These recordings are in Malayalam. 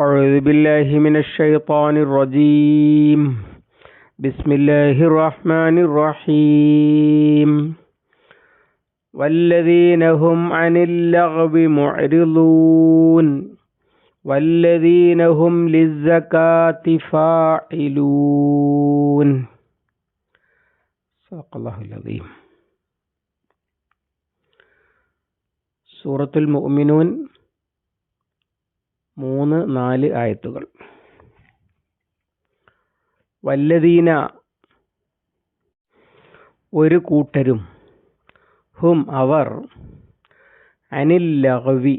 أعوذ بالله من الشيطان الرجيم. بسم الله الرحمن الرحيم. والذين هم عن اللغو معرضون. والذين هم للزكاة فاعلون. صدق الله العظيم. سورة المؤمنون. മൂന്ന് നാല് ആയത്തുകൾ. വല്ലതീന ഒരു കൂട്ടരും ഹും അവർ അനിൽ ലഹവി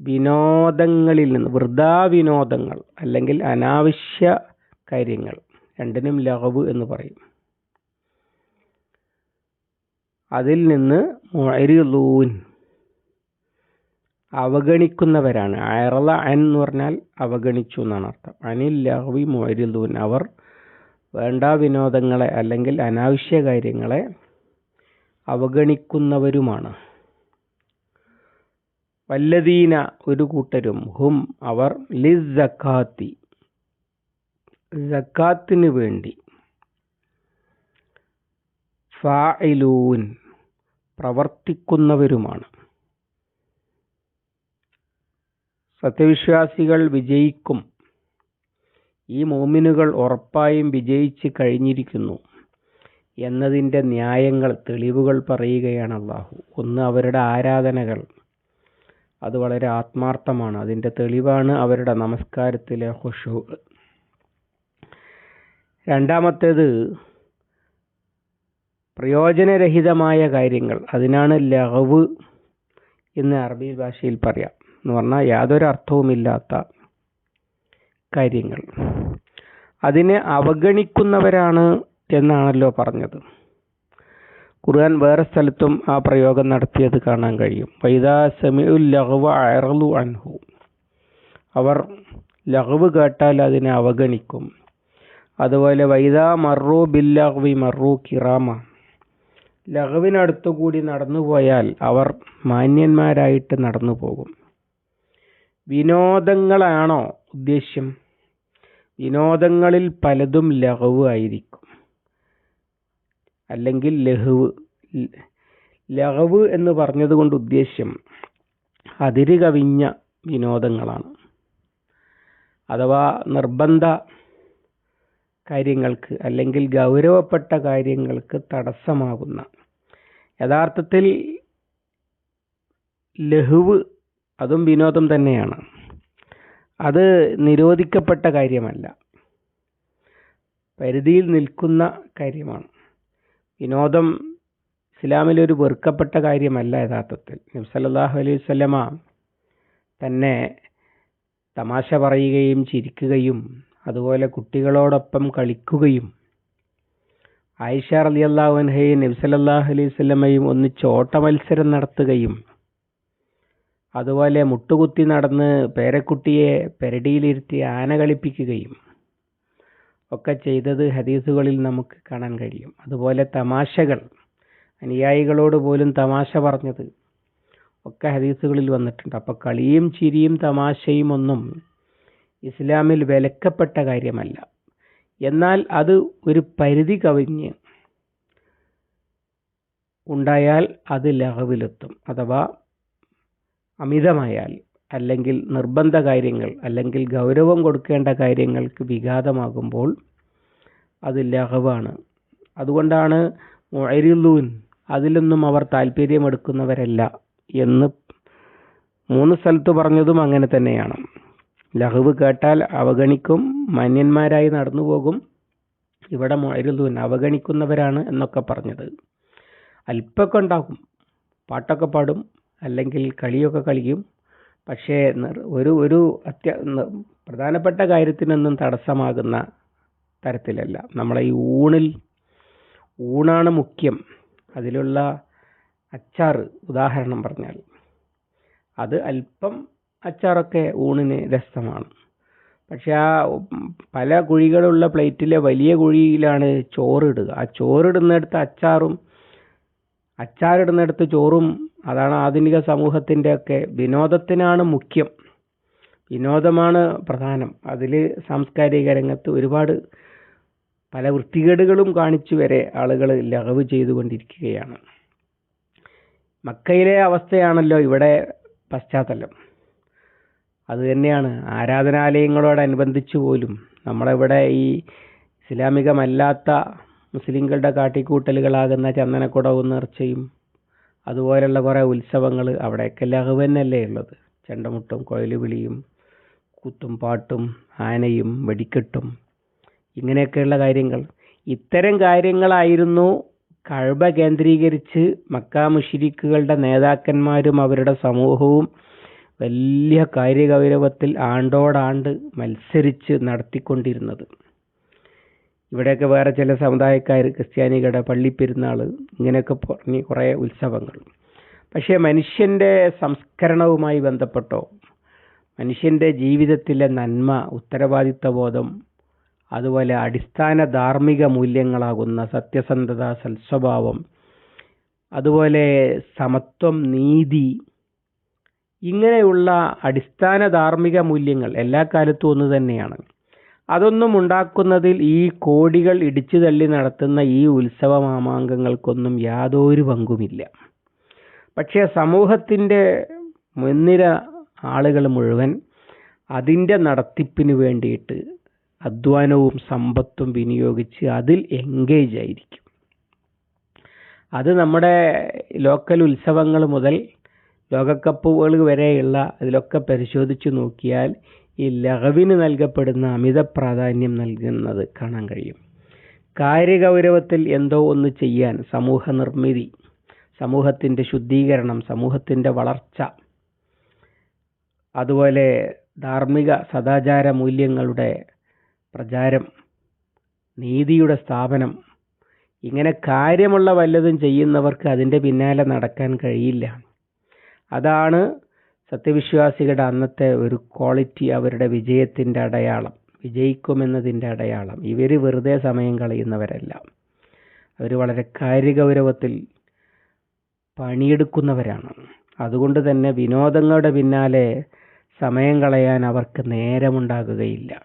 വിനോദങ്ങളിൽ നിന്ന് വൃഥാ വിനോദങ്ങൾ അല്ലെങ്കിൽ അനാവശ്യ കാര്യങ്ങൾ രണ്ടിനും ലഹവ് എന്ന് പറയും. അതിൽ നിന്ന് മുഅരിലൂൻ അവഗണിക്കുന്നവരാണ്. അയറള അൻ എന്ന് പറഞ്ഞാൽ അവഗണിച്ചു എന്നാണ് അർത്ഥം. അനിൽ ലഹവി മുഅരിലൂൻ അവർ വേണ്ട വിനോദങ്ങളെ അല്ലെങ്കിൽ അനാവശ്യ കാര്യങ്ങളെ അവഗണിക്കുന്നവരുമാണ്. വല്ലദീന ഒരു കൂട്ടരും ഹും അവർ ലി ജക്കാത്തി ജക്കാത്തിന് വേണ്ടി. ഫായിലൂൻ പ്രവർത്തിക്കുന്നവരുമാണ്. സത്യവിശ്വാസികൾ വിജയിക്കും. ഈ മോമിനുകൾ ഉറപ്പായും വിജയിച്ച് കഴിഞ്ഞിരിക്കുന്നു എന്നതിന്റെ ന്യായങ്ങൾ തെളിവുകൾ പറയുകയാണ് അള്ളാഹു. ഒന്ന് അവരുടെ ആരാധനകൾ. അത് വളരെ ആത്മാർത്ഥമാണ്. അതിന്റെ തെളിവാണ് അവരുടെ നമസ്കാരത്തിലെ ഹുഷു രണ്ടാമത്തേത് പ്രയോജനരഹിതമായ കാര്യങ്ങൾ. അതിനാണ് ലഹവ് എന്ന് അറബി ഭാഷയിൽ പറയാം. എന്ന് പറഞ്ഞാൽ യാതൊരു അർത്ഥവുമില്ലാത്ത കാര്യങ്ങൾ. അതിനെ അവഗണിക്കുന്നവരാണ് എന്നാണല്ലോ പറഞ്ഞത്. ഖുർആൻ വേറെ സ്ഥലത്തും ആ പ്രയോഗം നടത്തിയത് കാണാൻ കഴിയും. വൈദാ സെമിഉൽ ലഹവ അയറലു അൻഹു. അവർ ലഹവ് കേട്ടാൽ അതിനെ അവഗണിക്കും. അതുപോലെ വൈദാ മറു ബില്ലഹ്വി മറു കിറാമ. ലഹവിനടുത്തുകൂടി നടന്നുപോയാൽ അവർ മാന്യന്മാരായിട്ട് നടന്നു പോകും വിനോദങ്ങളാണോ ഉദ്ദേശ്യം? വിനോദങ്ങളിൽ പലതും ലഹവ് ആയിരിക്കും. അല്ലെങ്കിൽ ലഹുവ് ലഹവ് എന്ന് പറഞ്ഞതുകൊണ്ട് ഉദ്ദേശ്യം അതിര് കവിഞ്ഞ വിനോദങ്ങളാണ്. അഥവാ നിർബന്ധ കാര്യങ്ങൾക്ക് അല്ലെങ്കിൽ ഗൗരവപ്പെട്ട കാര്യങ്ങൾക്ക് തടസ്സമാകുന്ന യഥാർത്ഥത്തിൽ ലഹുവ് അതും വിനോദം തന്നെയാണ്. അത് നിരോധിക്കപ്പെട്ട കാര്യമല്ല. പരിധിയിൽ നിൽക്കുന്ന കാര്യമാണ്. വിനോദം ഇസ്ലാമിൽ ഒരു വെറുക്കപ്പെട്ട കാര്യമല്ല യഥാർത്ഥത്തിൽ. നബി സല്ലല്ലാഹു അലൈഹി വസല്ലമ തന്നെ തമാശ പറയുകയും ചിരിക്കുകയും അതുപോലെ കുട്ടികളോടൊപ്പം കളിക്കുകയും ആയിഷ റളിയല്ലാഹു റലി നബി സല്ലല്ലാഹു അലൈഹി വസല്ലമയും ഒന്നിച്ച് ഓട്ട മത്സരം നടത്തുകയും അതുപോലെ മുട്ടുകുത്തി നടന്ന് പേരക്കുട്ടിയെ പെരടിയിലിരുത്തി ആന കളിപ്പിക്കുകയും ഒക്കെ ചെയ്തത് ഹദീസുകളിൽ നമുക്ക് കാണാൻ കഴിയും. അതുപോലെ തമാശകൾ അനുയായികളോട് പോലും തമാശ പറഞ്ഞത് ഒക്കെ ഹദീസുകളിൽ വന്നിട്ടുണ്ട്. അപ്പോൾ കളിയും ചിരിയും തമാശയും ഒന്നും ഇസ്ലാമിൽ വിലക്കപ്പെട്ട കാര്യമല്ല. എന്നാൽ അത് ഒരു പരിധി കവിഞ്ഞ് ഉണ്ടായാൽ അത് ലഹവിലെത്തും. അഥവാ അമിതമായാൽ അല്ലെങ്കിൽ നിർബന്ധ കാര്യങ്ങൾ അല്ലെങ്കിൽ ഗൗരവം കൊടുക്കേണ്ട കാര്യങ്ങൾക്ക് വിഘാതമാകുമ്പോൾ അത് ലഹവാണ്. അതുകൊണ്ടാണ് മൊയരിലൂൻ അതിലൊന്നും അവർ താല്പര്യമെടുക്കുന്നവരല്ല എന്ന് മൂന്ന് സ്ഥലത്ത് പറഞ്ഞതും അങ്ങനെ തന്നെയാണ്. ലഹവ് കേട്ടാൽ അവഗണിക്കും മാന്യന്മാരായി നടന്നു പോകും ഇവിടെ മൊയരുലൂൻ അവഗണിക്കുന്നവരാണ് എന്നൊക്കെ പറഞ്ഞത്. അല്പമൊക്കെ ഉണ്ടാകും പാട്ടൊക്കെ പാടും അല്ലെങ്കിൽ കളിയൊക്കെ കളിക്കും പക്ഷേ ഒരു ഒരു അത്യ പ്രധാനപ്പെട്ട കാര്യത്തിനൊന്നും തടസ്സമാകുന്ന തരത്തിലല്ല. നമ്മളെ ഈ ഊണിൽ ഊണാണ് മുഖ്യം. അതിലുള്ള അച്ചാർ ഉദാഹരണം പറഞ്ഞാൽ. അത് അല്പം അച്ചാറൊക്കെ ഊണിന് രസമാണ്. പക്ഷെ ആ പല കുഴികളുള്ള പ്ലേറ്റിലെ വലിയ കുഴിയിലാണ് ചോറിടുക. ആ ചോറിടുന്നിടത്ത് അച്ചാറും അച്ചാറിടുന്നിടത്ത് ചോറും അതാണ് ആധുനിക സമൂഹത്തിന്റെ ഒക്കെ വിനോദത്തിനാണ് മുഖ്യം. വിനോദമാണ് പ്രധാനം. അതിൽ സാംസ്കാരിക രംഗത്ത് ഒരുപാട് പല വൃത്തികേടുകളും കാണിച്ചു വരെ ആളുകൾ ലഹവ് ചെയ്തുകൊണ്ടിരിക്കുകയാണ്. മക്കയിലെ അവസ്ഥയാണല്ലോ ഇവിടെ പശ്ചാത്തലം. അത് തന്നെയാണ്. ആരാധനാലയങ്ങളോടനുബന്ധിച്ച് പോലും നമ്മളിവിടെ ഈ ഇസ്ലാമികമല്ലാത്ത മുസ്ലിങ്ങളുടെ കാട്ടിക്കൂട്ടലുകളാകുന്ന ചന്ദനക്കുടവും നേർച്ചയും അതുപോലെയുള്ള കുറേ ഉത്സവങ്ങൾ അവിടെയൊക്കെ ലഹവ് തന്നെയല്ലേ ഉള്ളത്. ചെണ്ടമുട്ടും കൊയലുവിളിയും കൂത്തും പാട്ടും ആനയും വെടിക്കെട്ടും ഇങ്ങനെയൊക്കെയുള്ള കാര്യങ്ങൾ. ഇത്തരം കാര്യങ്ങളായിരുന്നു കഴബ കേന്ദ്രീകരിച്ച് മക്ക മുഷിരിക്കുകളുടെ നേതാക്കന്മാരും അവരുടെ സമൂഹവും വലിയ കാര്യഗൗരവത്തിൽ ആണ്ടോടാണ്ട് മത്സരിച്ച് നടത്തിക്കൊണ്ടിരുന്നത്. ഇവിടെയൊക്കെ വേറെ ചില സമുദായക്കാർ ക്രിസ്ത്യാനികളുടെ പള്ളിപ്പെരുന്നാൾ ഇങ്ങനെയൊക്കെ പറഞ്ഞ് കുറേ ഉത്സവങ്ങൾ. പക്ഷേ മനുഷ്യന്റെ സംസ്കരണവുമായി ബന്ധപ്പെട്ടോ മനുഷ്യന്റെ ജീവിതത്തിലെ നന്മ ഉത്തരവാദിത്തബോധം അതുപോലെ അടിസ്ഥാന ധാർമ്മിക മൂല്യങ്ങളാകുന്ന സത്യസന്ധത സൽസ്വഭാവം അതുപോലെ സമത്വം നീതി ഇങ്ങനെയുള്ള അടിസ്ഥാന ധാർമ്മിക മൂല്യങ്ങൾ എല്ലാ കാലത്തും ഒന്ന് തന്നെയാണ്. അതൊന്നും ഉണ്ടാക്കുന്നതിൽ ഈ കോടികൾ ഇടിച്ചു തള്ളി നടത്തുന്ന ഈ ഉത്സവ മാമാങ്കങ്ങൾക്കൊന്നും യാതൊരു പങ്കുമില്ല. പക്ഷേ സമൂഹത്തിന്റെ മുൻനിര ആളുകൾ മുഴുവൻ അതിന്റെ നടത്തിപ്പിന് വേണ്ടിയിട്ട് അധ്വാനവും സമ്പത്തും വിനിയോഗിച്ച് അതിൽ എൻഗേജ് ആയിരിക്കും. അത് നമ്മുടെ ലോക്കൽ ഉത്സവങ്ങൾ മുതൽ ലോകകപ്പുകൾ വരെയുള്ള അതിലൊക്കെ പരിശോധിച്ച് നോക്കിയാൽ ഈ ലഹവിന് നൽകപ്പെടുന്ന അമിത പ്രാധാന്യം നൽകുന്നത് കാണാൻ കഴിയും. കാര്യഗൗരവത്തിൽ എന്തോ ഒന്ന് ചെയ്യാൻ സമൂഹ നിർമ്മിതി സമൂഹത്തിന്റെ ശുദ്ധീകരണം സമൂഹത്തിന്റെ വളർച്ച അതുപോലെ ധാർമ്മിക സദാചാര മൂല്യങ്ങളുടെ പ്രചാരം നീതിയുടെ സ്ഥാപനം ഇങ്ങനെ കാര്യമുള്ള വല്ലതും ചെയ്യുന്നവർക്ക് അതിന്റെ പിന്നാലെ നടക്കാൻ കഴിയില്ല. അതാണ് സത്യവിശ്വാസികളുടെ അന്നത്തെ ഒരു ക്വാളിറ്റി അവരുടെ വിജയത്തിന്റെ അടയാളം വിജയിക്കുമെന്നതിന്റെ അടയാളം. ഇവർ വെറുതെ സമയം കളയുന്നവരല്ല. അവർ വളരെ കാര്യഗൗരവത്തിൽ പണിയെടുക്കുന്നവരാണ്. അതുകൊണ്ട് തന്നെ വിനോദങ്ങളുടെ പിന്നാലെ സമയം കളയാൻ അവർക്ക് നേരമുണ്ടാകുകയില്ല.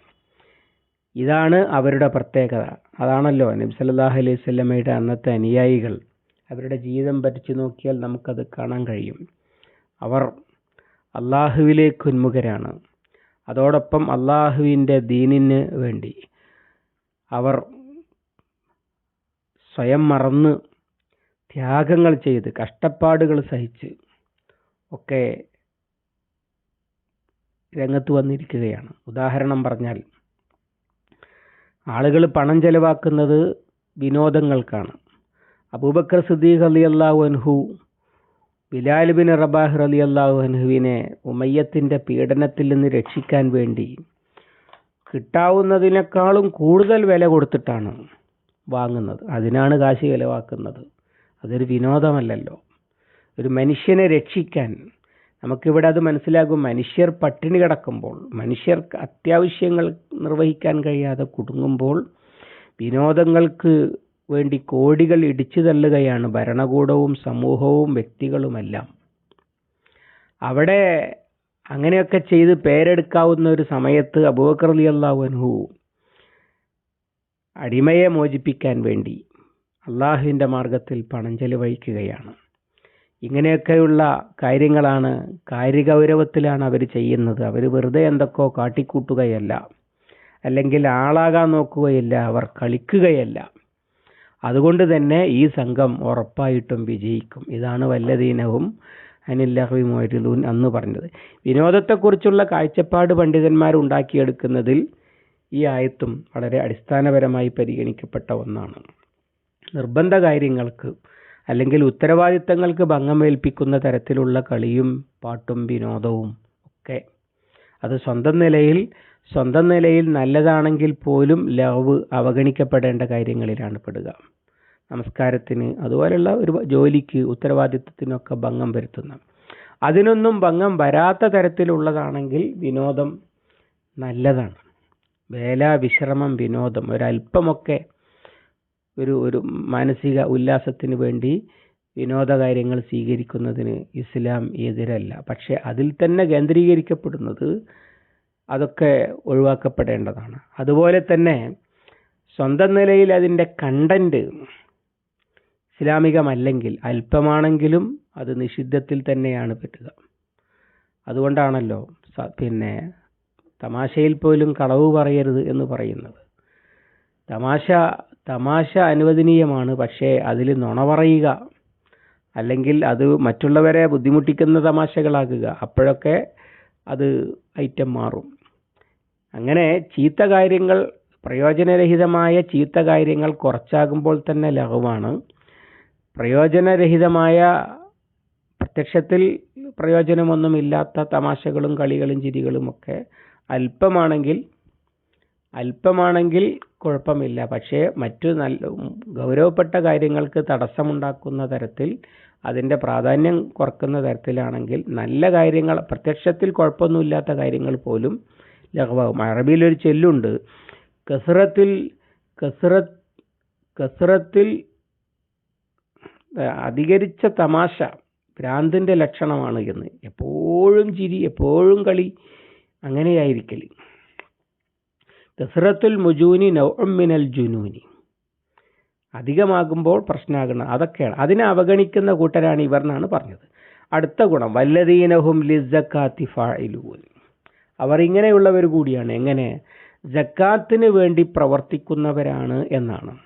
ഇതാണ് അവരുടെ പ്രത്യേകത. അതാണല്ലോ നബി സല്ലല്ലാഹു അലൈഹി വസല്ലമയുടെ അന്നത്തെ അനുയായികൾ. അവരുടെ ജീവിതം പറ്റിച്ചു നോക്കിയാൽ നമുക്കത് കാണാൻ കഴിയും. അവർ അള്ളാഹുവിലേക്ക് ഉന്മുഖരാണ്. അതോടൊപ്പം അള്ളാഹുവിന്റെ ദീനിന് വേണ്ടി അവർ സ്വയം മറന്ന് ത്യാഗങ്ങൾ ചെയ്ത് കഷ്ടപ്പാടുകൾ സഹിച്ച് ഒക്കെ രംഗത്ത് വന്നിരിക്കുകയാണ്. ഉദാഹരണം പറഞ്ഞാൽ ആളുകൾ പണം ചെലവാക്കുന്നത് വിനോദങ്ങൾക്കാണ്. അബൂബക്കർ സുദ്ദീഖ് അലി അള്ളാഹു അൻഹു ബിലാൽ ബിൻ റബാഹ് അലി അള്ളാഹു അൻഹുവിനെ ഉമയ്യത്തിന്റെ പീഡനത്തിൽ നിന്ന് രക്ഷിക്കാൻ വേണ്ടി കിട്ടാവുന്നതിനേക്കാളും കൂടുതൽ വില കൊടുത്തിട്ടാണ് വാങ്ങുന്നത്. അതിനാണ് കാശ് ചിലവാക്കുന്നത്. അതൊരു വിനോദമല്ലല്ലോ. ഒരു മനുഷ്യനെ രക്ഷിക്കാൻ നമുക്കിവിടെ അത് മനസ്സിലാകും. മനുഷ്യർ പട്ടിണി കിടക്കുമ്പോൾ മനുഷ്യർക്ക് അത്യാവശ്യങ്ങൾ നിർവഹിക്കാൻ കഴിയാതെ കുടുങ്ങുമ്പോൾ വിനോദങ്ങൾക്ക് വേണ്ടി കോടികൾ ഇടിച്ചു തള്ളുകയാണ് ഭരണകൂടവും സമൂഹവും വ്യക്തികളുമെല്ലാം. അവിടെ അങ്ങനെയൊക്കെ ചെയ്ത് പേരെടുക്കാവുന്ന ഒരു സമയത്ത് അബൂബക്കർ അലി അള്ളാഹുൻഹു അടിമയെ മോചിപ്പിക്കാൻ വേണ്ടി അള്ളാഹുവിന്റെ മാർഗത്തിൽ പണം ചെലവഴിക്കുകയാണ്. ഇങ്ങനെയൊക്കെയുള്ള കാര്യങ്ങളാണ് കാര്യഗൗരവത്തിലാണ് അവർ ചെയ്യുന്നത്. അവർ വെറുതെ എന്തൊക്കെയോ കാട്ടിക്കൂട്ടുകയല്ല. അല്ലെങ്കിൽ ആളാകാൻ നോക്കുകയില്ല അവർ കളിക്കുകയല്ല. അതുകൊണ്ട് തന്നെ ഈ സംഘം ഉറപ്പായിട്ടും വിജയിക്കും. ഇതാണ് വല്ലദീനവും അനില്ലഹവി മൊയ്രുദൂൻ അന്ന് പറഞ്ഞത്. വിനോദത്തെക്കുറിച്ചുള്ള കാഴ്ചപ്പാട് പണ്ഡിതന്മാർ ഉണ്ടാക്കിയെടുക്കുന്നതിൽ ഈ ആയത്തും വളരെ അടിസ്ഥാനപരമായി പരിഗണിക്കപ്പെട്ട ഒന്നാണ്. നിർബന്ധ കാര്യങ്ങൾക്ക് അല്ലെങ്കിൽ ഉത്തരവാദിത്തങ്ങൾക്ക് ഭംഗമേൽപ്പിക്കുന്ന തരത്തിലുള്ള കളിയും പാട്ടും വിനോദവും ഒക്കെ അത് സ്വന്തം നിലയിൽ സ്വന്തം നിലയിൽ നല്ലതാണെങ്കിൽ പോലും ലവ് അവഗണിക്കപ്പെടേണ്ട കാര്യങ്ങളിലാണ് പെടുക. നമസ്കാരത്തിന് അതുപോലെയുള്ള ഒരു ജോലിക്ക് ഉത്തരവാദിത്വത്തിനൊക്കെ ഭംഗം വരുത്തുന്ന. അതിനൊന്നും ഭംഗം വരാത്ത തരത്തിലുള്ളതാണെങ്കിൽ വിനോദം നല്ലതാണ്. വേല വിശ്രമം വിനോദം ഒരല്പമൊക്കെ ഒരു ഒരു മാനസിക ഉല്ലാസത്തിന് വേണ്ടി വിനോദ കാര്യങ്ങൾ സ്വീകരിക്കുന്നതിന് ഇസ്ലാം എതിരല്ല. പക്ഷേ അതിൽ തന്നെ കേന്ദ്രീകരിക്കപ്പെടുന്നത് അതൊക്കെ ഒഴിവാക്കപ്പെടേണ്ടതാണ്. അതുപോലെ തന്നെ സ്വന്തം നിലയിൽ അതിന്റെ കണ്ടന്റ് ഇസ്ലാമികമല്ലെങ്കിൽ അല്പമാണെങ്കിലും അത് നിഷിദ്ധത്തിൽ തന്നെയാണ് പെട്ടുക. അതുകൊണ്ടാണല്ലോ പിന്നെ തമാശയിൽ പോലും കളവ് പറയരുത് എന്ന് പറയുന്നത്. തമാശ തമാശ അനുവദനീയമാണ് പക്ഷേ അതിൽ നുണ പറയുക അല്ലെങ്കിൽ അത് മറ്റുള്ളവരെ ബുദ്ധിമുട്ടിക്കുന്ന തമാശകളാക്കുക അപ്പോഴൊക്കെ അത് ഐറ്റം മാറും. അങ്ങനെ ചീത്ത കാര്യങ്ങൾ പ്രയോജനരഹിതമായ ചീത്ത കാര്യങ്ങൾ കുറച്ചാകുമ്പോൾ തന്നെ ലഘുവാണ്. പ്രയോജനരഹിതമായ പ്രത്യക്ഷത്തിൽ പ്രയോജനമൊന്നുമില്ലാത്ത തമാശകളും കളികളും ചിരികളും ഒക്കെ അല്പമാണെങ്കിൽ അല്പമാണെങ്കിൽ കുഴപ്പമില്ല. പക്ഷേ മറ്റു നല്ല ഗൗരവപ്പെട്ട കാര്യങ്ങൾക്ക് തടസ്സമുണ്ടാക്കുന്ന തരത്തിൽ അതിന്റെ പ്രാധാന്യം കുറക്കുന്ന തരത്തിലാണെങ്കിൽ നല്ല കാര്യങ്ങൾ പ്രത്യക്ഷത്തിൽ കുഴപ്പമൊന്നുമില്ലാത്ത കാര്യങ്ങൾ പോലും ലഘുവാകും അറബിയിൽ ഒരു ചെല്ലുണ്ട്. കസറത്തിൽ കസറത്ത് കസറത്തിൽ അധികരിച്ച തമാശ ഭ്രാന്തിന്റെ ലക്ഷണമാണ് എന്ന്. എപ്പോഴും ചിരി എപ്പോഴും കളി അങ്ങനെയായിരിക്കൽ കസറത്തുൽ മുജൂനി നൗമിനൽ ജുനൂനി. അധികമാകുമ്പോൾ പ്രശ്നമാകുന്ന അതൊക്കെയാണ്. അതിനെ അവഗണിക്കുന്ന കൂട്ടരാണ് ഇവർ എന്നാണ് പറഞ്ഞത്. അടുത്ത ഗുണം. വല്ലദീനഹും ലിസക്കാത്തി ഫായിലൂൻ അവർ ഇങ്ങനെയുള്ളവർ കൂടിയാണ്. എങ്ങനെ? ജക്കാത്തിന് വേണ്ടി പ്രവർത്തിക്കുന്നവരാണ് എന്നാണ്.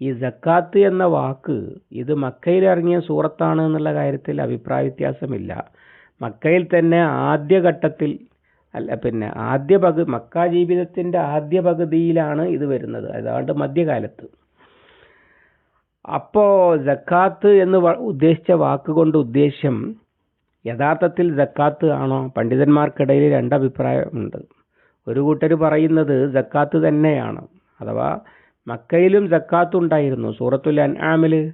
ഈ ജക്കാത്ത് എന്ന വാക്ക് ഇത് മക്കയിൽ ഇറങ്ങിയ സൂറത്താണ് എന്നുള്ള കാര്യത്തിൽ അഭിപ്രായ വ്യത്യാസമില്ല. മക്കയിൽ തന്നെ ആദ്യഘട്ടത്തിൽ അല്ല പിന്നെ ആദ്യ പകു മക്ക ജീവിതത്തിന്റെ ആദ്യ പകുതിയിലാണ് ഇത് വരുന്നത്. അതാണ്ട് മധ്യകാലത്ത്. അപ്പോൾ ജക്കാത്ത് എന്ന് ഉദ്ദേശിച്ച വാക്കുകൊണ്ട് ഉദ്ദേശ്യം യഥാർത്ഥത്തിൽ ജക്കാത്ത് ആണോ? പണ്ഡിതന്മാർക്കിടയിൽ രണ്ടഭിപ്രായമുണ്ട് ഒരു കൂട്ടർ പറയുന്നത് ജക്കാത്ത് തന്നെയാണ്. അഥവാ മക്കയിലും ജക്കാത്ത് ഉണ്ടായിരുന്നു. സൂറത്തുൽ അൻആമിൽ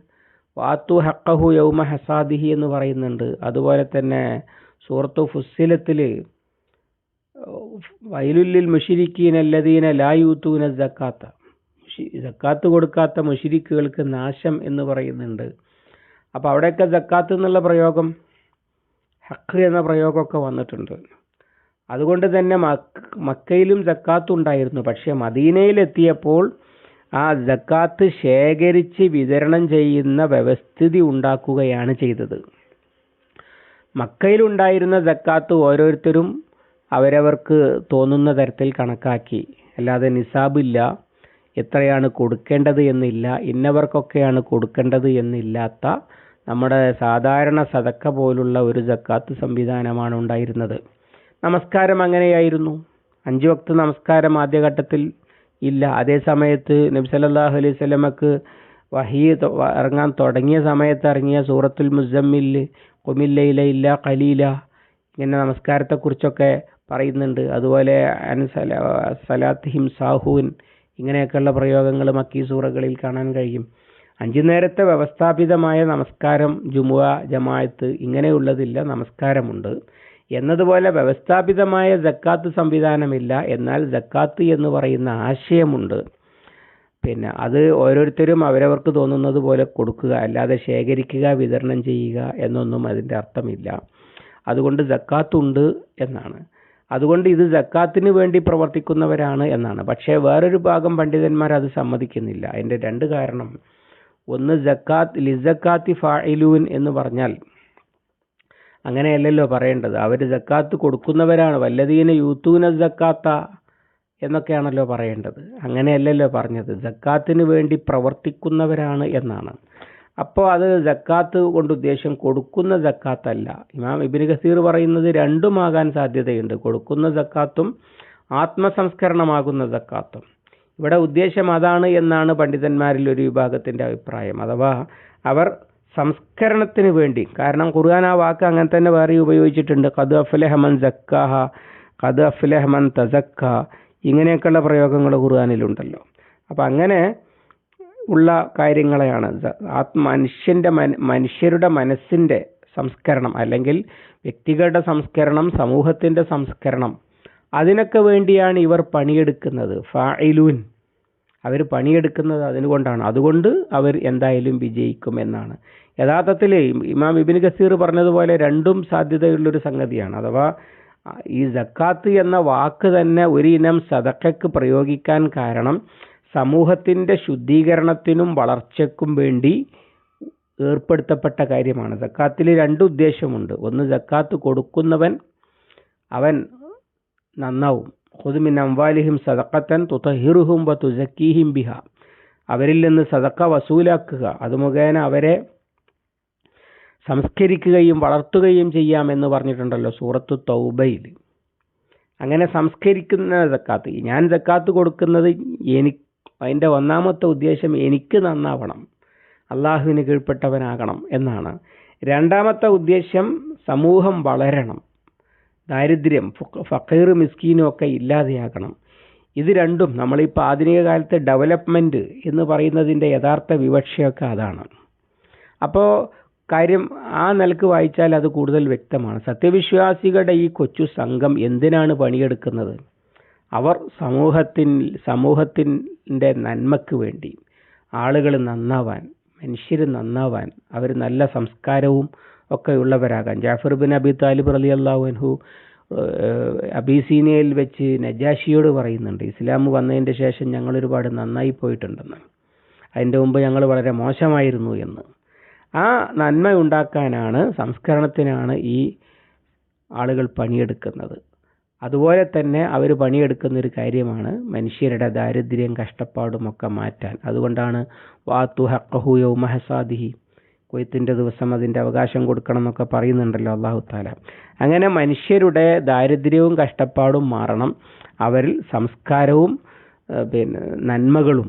വാത്തു ഹക്കഹു യൗമ ഹസാദിഹി എന്ന് പറയുന്നുണ്ട്. അതുപോലെ തന്നെ സൂറത്തു ഫുസ്സിലത്തിൽ വൈലുല്ലിൽ മുഷിരിക്കീൻ ലാ യൂത്തൂന ജക്കാത്ത ജക്കാത്ത് കൊടുക്കാത്ത മുഷിരിക്കുകൾക്ക് നാശം എന്ന് പറയുന്നുണ്ട്. അപ്പോൾ അവിടെയൊക്കെ ജക്കാത്ത് എന്നുള്ള പ്രയോഗം? ഹക്ക് എന്ന പ്രയോഗമൊക്കെ വന്നിട്ടുണ്ട്. അതുകൊണ്ട് തന്നെ മക്ക മക്കയിലും സക്കാത്ത് ഉണ്ടായിരുന്നു. പക്ഷെ മദീനയിലെത്തിയപ്പോൾ ആ ജക്കാത്ത് ശേഖരിച്ച് വിതരണം ചെയ്യുന്ന വ്യവസ്ഥിതി ഉണ്ടാക്കുകയാണ് ചെയ്തത്. മക്കയിലുണ്ടായിരുന്ന ജക്കാത്ത് ഓരോരുത്തരും അവരവർക്ക് തോന്നുന്ന തരത്തിൽ കണക്കാക്കി. അല്ലാതെ നിസാബില്ല. എത്രയാണ് കൊടുക്കേണ്ടത് എന്നില്ല. ഇന്നവർക്കൊക്കെയാണ് കൊടുക്കേണ്ടത് എന്നില്ലാത്ത നമ്മുടെ സാധാരണ സതക്ക പോലുള്ള ഒരു ജക്കാത്ത് സംവിധാനമാണ് ഉണ്ടായിരുന്നത്. നമസ്കാരം അങ്ങനെയായിരുന്നു. അഞ്ചു വക്ത നമസ്കാരം ആദ്യഘട്ടത്തിൽ ഇല്ല. അതേ സമയത്ത് നബി സല്ലല്ലാഹു അലൈഹി സ്വലമക്ക് വഹീ തൊ- ഇറങ്ങാൻ തുടങ്ങിയ സമയത്ത് ഇറങ്ങിയ സൂറത്തുൽ മുസമ്മിൽ കുമില്ലയില ഇല്ല കലീല ഇങ്ങനെ നമസ്കാരത്തെക്കുറിച്ചൊക്കെ പറയുന്നുണ്ട്. അതുപോലെ അൻ ഹിം സാഹുൻ സാഹൂൻ ഇങ്ങനെയൊക്കെയുള്ള പ്രയോഗങ്ങൾ മക്കീ സൂറകളിൽ കാണാൻ കഴിയും. അഞ്ചു നേരത്തെ വ്യവസ്ഥാപിതമായ നമസ്കാരം ജുമുഅ ജമാഅത്ത് ഇങ്ങനെയുള്ളതില്ല നമസ്കാരമുണ്ട്. എന്നതുപോലെ വ്യവസ്ഥാപിതമായ ജക്കാത്ത് സംവിധാനമില്ല എന്നാൽ ജക്കാത്ത് എന്ന് പറയുന്ന ആശയമുണ്ട്. പിന്നെ അത് ഓരോരുത്തരും അവരവർക്ക് തോന്നുന്നത് പോലെ കൊടുക്കുക അല്ലാതെ ശേഖരിക്കുക വിതരണം ചെയ്യുക എന്നൊന്നും അതിന്റെ അർത്ഥമില്ല. അതുകൊണ്ട് ജക്കാത്തുണ്ട് എന്നാണ്. അതുകൊണ്ട് ഇത് ജക്കാത്തിന് വേണ്ടി പ്രവർത്തിക്കുന്നവരാണ് എന്നാണ്. പക്ഷേ വേറൊരു ഭാഗം പണ്ഡിതന്മാർ അത് സമ്മതിക്കുന്നില്ല. അതിന്റെ രണ്ട് കാരണം ഒന്ന് ജക്കാത്ത് ലിസക്കാത്തി ഫായിലൂൻ എന്ന് പറഞ്ഞാൽ അങ്ങനെയല്ലല്ലോ പറയേണ്ടത്. അവർ ജക്കാത്ത് കൊടുക്കുന്നവരാണ്. വല്ലതീന യൂത്തൂന ജക്കാത്ത എന്നൊക്കെയാണല്ലോ പറയേണ്ടത്. അങ്ങനെയല്ലല്ലോ പറഞ്ഞത്. ജക്കാത്തിന് വേണ്ടി പ്രവർത്തിക്കുന്നവരാണ് എന്നാണ്. അപ്പോൾ അത് ജക്കാത്ത് കൊണ്ട് ഉദ്ദേശം കൊടുക്കുന്ന ജക്കാത്തല്ല ഇമാം ഇബിൻ ഖസീർ പറയുന്നത് രണ്ടുമാകാൻ സാധ്യതയുണ്ട്. കൊടുക്കുന്ന ജക്കാത്തും ആത്മസംസ്കരണമാകുന്ന ജക്കാത്തും ഇവിടെ ഉദ്ദേശം അതാണ് എന്നാണ് പണ്ഡിതന്മാരിൽ ഒരു വിഭാഗത്തിന്റെ അഭിപ്രായം. അഥവാ അവർ സംസ്കരണത്തിന് വേണ്ടി കാരണം ഖുർആൻ ആ വാക്ക് അങ്ങനെ തന്നെ വേറെ ഉപയോഗിച്ചിട്ടുണ്ട്. കത് അഫ്ലഹമൻ ജക്കാഹ കത് അഫ്ലഹമൻ തസക്ക ഇങ്ങനെയൊക്കെയുള്ള പ്രയോഗങ്ങൾ ഖുർആാനിലുണ്ടല്ലോ. അപ്പം അങ്ങനെ ഉള്ള കാര്യങ്ങളെയാണ് ആത്മ മനുഷ്യന്റെ മന- മനുഷ്യരുടെ മനസ്സിന്റെ സംസ്കരണം അല്ലെങ്കിൽ വ്യക്തികളുടെ സംസ്കരണം സമൂഹത്തിന്റെ സംസ്കരണം. അതിനൊക്കെ വേണ്ടിയാണ് ഇവർ പണിയെടുക്കുന്നത്. ഫായിലൂൻ അവർ പണിയെടുക്കുന്നത് അതിനുകൊണ്ടാണ്. അതുകൊണ്ട് അവർ എന്തായാലും വിജയിക്കുമെന്നാണ്. യഥാർത്ഥത്തിൽ ഇമാം ഇബിൻ ഗസീർ പറഞ്ഞതുപോലെ രണ്ടും സാധ്യതയുള്ളൊരു സംഗതിയാണ്. അഥവാ ഈ ജക്കാത്ത് എന്ന വാക്ക് തന്നെ ഒരു ഇനം സദക്കയ്ക്ക് പ്രയോഗിക്കാൻ കാരണം സമൂഹത്തിന്റെ ശുദ്ധീകരണത്തിനും വളർച്ചയ്ക്കും വേണ്ടി ഏർപ്പെടുത്തപ്പെട്ട കാര്യമാണ്. ജക്കാത്തിൽ രണ്ട് ഉദ്ദേശമുണ്ട്. ഒന്ന് ജക്കാത്ത് കൊടുക്കുന്നവൻ അവൻ നന്നാവും. ഖുദ്മിൻ അംവാലിഹിം സദക്കത്തൻ തുതഹിറുഹും വ തുസക്കീഹിം ബിഹ. അവരിൽ നിന്ന് സദക്ക വസൂലാക്കുക. അത് മുഖേന അവരെ സംസ്കരിക്കുകയും വളർത്തുകയും ചെയ്യാം എന്ന് പറഞ്ഞിട്ടുണ്ടല്ലോ സൂറത്തു തൗബയിൽ. അങ്ങനെ സംസ്കരിക്കുന്ന സക്കാത്ത്. ഞാൻ സക്കാത്ത് കൊടുക്കുന്നത് എനിക്ക് അതിന്റെ ഒന്നാമത്തെ ഉദ്ദേശം എനിക്ക് നന്നാവണം. അള്ളാഹുവിന് കീഴ്പ്പെട്ടവനാകണം എന്നാണ്. രണ്ടാമത്തെ ഉദ്ദേശ്യം സമൂഹം വളരണം. ദാരിദ്ര്യം ഫക്കീർ മിസ്കീനും ഒക്കെ ഇല്ലാതെയാകണം. ഇത് രണ്ടും നമ്മളിപ്പോൾ ആധുനിക കാലത്ത് ഡെവലപ്മെന്റ് എന്ന് പറയുന്നതിന്റെ യഥാർത്ഥ വിവക്ഷയൊക്കെ അതാണ്. അപ്പോൾ കാര്യം ആ നിലയ്ക്ക് വായിച്ചാൽ അത് കൂടുതൽ വ്യക്തമാണ്. സത്യവിശ്വാസികളുടെ ഈ കൊച്ചു സംഘം എന്തിനാണ് പണിയെടുക്കുന്നത്? അവർ സമൂഹത്തിൻ സമൂഹത്തിന്റെ നന്മയ്ക്ക് വേണ്ടി ആളുകൾ നന്നാവാൻ മനുഷ്യർ നന്നാവാൻ അവർ നല്ല സംസ്കാരവും ഒക്കെ ഉള്ളവരാകാം ജാഫർ ബിൻ അബി താലിബ് അലി അള്ളാഹുഹു അബീസീനിയയിൽ വെച്ച് നജാഷിയോട് പറയുന്നുണ്ട് ഇസ്ലാം വന്നതിന്റെ ശേഷം ഞങ്ങൾ ഒരുപാട് നന്നായി പോയിട്ടുണ്ടെന്ന്. അതിന്റെ മുമ്പ് ഞങ്ങൾ വളരെ മോശമായിരുന്നു എന്ന്. ആ നന്മ ഉണ്ടാക്കാനാണ് സംസ്കരണത്തിനാണ് ഈ ആളുകൾ പണിയെടുക്കുന്നത്. അതുപോലെ തന്നെ അവർ പണിയെടുക്കുന്ന ഒരു കാര്യമാണ് മനുഷ്യരുടെ ദാരിദ്ര്യം കഷ്ടപ്പാടുമൊക്കെ മാറ്റാൻ. അതുകൊണ്ടാണ് വാത്തു ഹക്കഹു യൗമഹസാദിഹി കൊയ്ത്തിന്റെ ദിവസം അതിന്റെ അവകാശം കൊടുക്കണം എന്നൊക്കെ പറയുന്നുണ്ടല്ലോ അള്ളാഹു താല അങ്ങനെ മനുഷ്യരുടെ ദാരിദ്ര്യവും കഷ്ടപ്പാടും മാറണം. അവരിൽ സംസ്കാരവും പിന്നെ നന്മകളും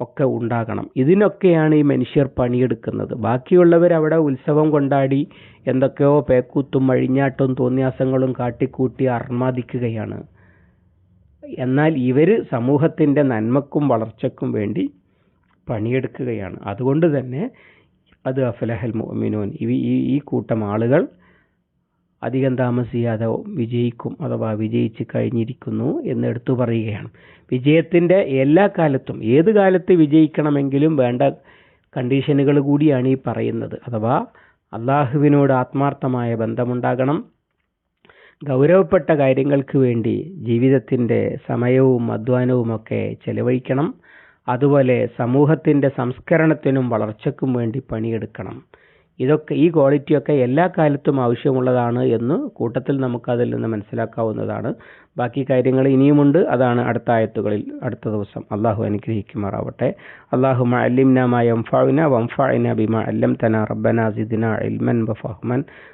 ഒക്കെ ഉണ്ടാകണം. ഇതിനൊക്കെയാണ് ഈ മനുഷ്യർ പണിയെടുക്കുന്നത്. ബാക്കിയുള്ളവർ അവിടെ ഉത്സവം കൊണ്ടാടി എന്തൊക്കെയോ പേക്കൂത്തും അഴിഞ്ഞാട്ടും തോന്നിയാസങ്ങളും കാട്ടിക്കൂട്ടി അർമാദിക്കുകയാണ്. എന്നാൽ ഇവർ സമൂഹത്തിന്റെ നന്മക്കും വളർച്ചയ്ക്കും വേണ്ടി പണിയെടുക്കുകയാണ്. അതുകൊണ്ട് തന്നെ അത് അഫലഹൽ മോമിനോൻ ഈ ഈ കൂട്ടം ആളുകൾ അധികം താമസിയാതെ വിജയിക്കും അഥവാ വിജയിച്ച് കഴിഞ്ഞിരിക്കുന്നു എന്ന് എടുത്തു പറയുകയാണ്. വിജയത്തിന്റെ എല്ലാ കാലത്തും ഏത് കാലത്ത് വിജയിക്കണമെങ്കിലും വേണ്ട കണ്ടീഷനുകൾ കൂടിയാണ് ഈ പറയുന്നത്. അഥവാ അള്ളാഹുവിനോട് ആത്മാർത്ഥമായ ബന്ധമുണ്ടാകണം. ഗൗരവപ്പെട്ട കാര്യങ്ങൾക്ക് വേണ്ടി ജീവിതത്തിന്റെ സമയവും അധ്വാനവുമൊക്കെ ചെലവഴിക്കണം. അതുപോലെ സമൂഹത്തിന്റെ സംസ്കരണത്തിനും വളർച്ചയ്ക്കും വേണ്ടി പണിയെടുക്കണം. ഇതൊക്കെ ഈ ക്വാളിറ്റിയൊക്കെ എല്ലാ കാലത്തും ആവശ്യമുള്ളതാണ് എന്ന് കൂട്ടത്തിൽ നമുക്ക് അതിൽ നിന്ന് മനസ്സിലാക്കാവുന്നതാണ്. ബാക്കി കാര്യങ്ങൾ ഇനിയുമുണ്ട്. അതാണ് അടുത്ത ആയത്തുകളിൽ അടുത്ത ദിവസം. അള്ളാഹു അനുഗ്രഹിക്കുമാറാവട്ടെ. അള്ളാഹു അല്ലിംന മാ യംഫഅന ബിമ ബിമാ അല്ലംതന. റബ്ബന സിദിന ഇൽമൻ വഫഹ്മൻ.